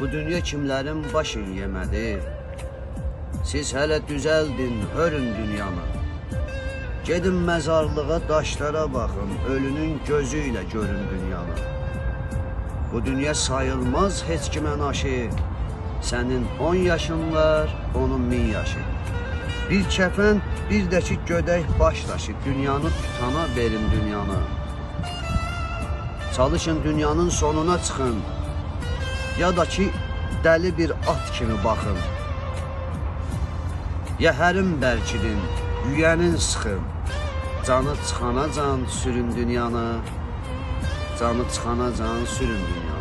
Bu dünya kimlərin başın yemədi? Siz hələ düzəldin, hörün dünyanı. Gedin məzarlığa, daşlara baxın, ölünün gözü ilə görün dünyanı. Bu dünya sayılmaz heç kimə naşı. Sənin 10 yaşın var, onun 1000 yaşı. Bir kəfən, bir də gödək baş daşı, dünyanı tutana verin dünyanı. Çalışın dünyanın sonuna çıxın. Ya da ki dəli bir at kimi baxın. Ya hərim bərkidin, yüyənin sıxın. Canı çıxana can sürün dünyanı. Canı çıxana can sürün dünyanı.